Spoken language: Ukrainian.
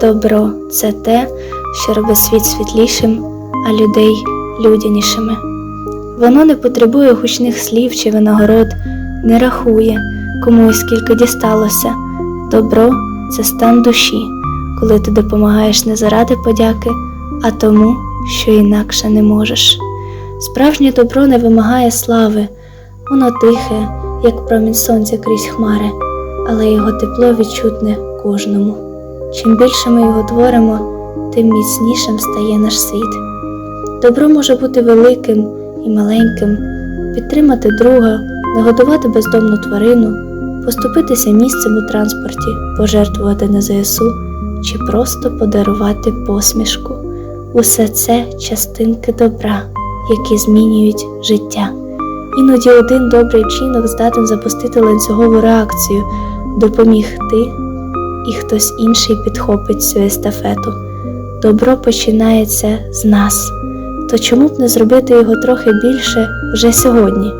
Добро це те, що робить світ світлішим, а людей людянішими. Воно не потребує гучних слів чи винагород, не рахує, кому і скільки дісталося. Добро це стан душі, коли ти допомагаєш не заради подяки, а тому, що інакше не можеш. Справжнє добро не вимагає слави, воно тихе, як промінь сонця крізь хмари, але його тепло відчутне кожному. Чим більше ми його творимо, тим міцнішим стає наш світ. Добро може бути великим і маленьким, підтримати друга, нагодувати бездомну тварину, поступитися місцем у транспорті, пожертвувати на ЗСУ чи просто подарувати посмішку. Усе це частинки добра, які змінюють життя. Іноді один добрий вчинок здатен запустити ланцюгову реакцію, допоміг ти, і хтось інший підхопить цю естафету. Добро починається з нас. То чому б не зробити його трохи більше вже сьогодні?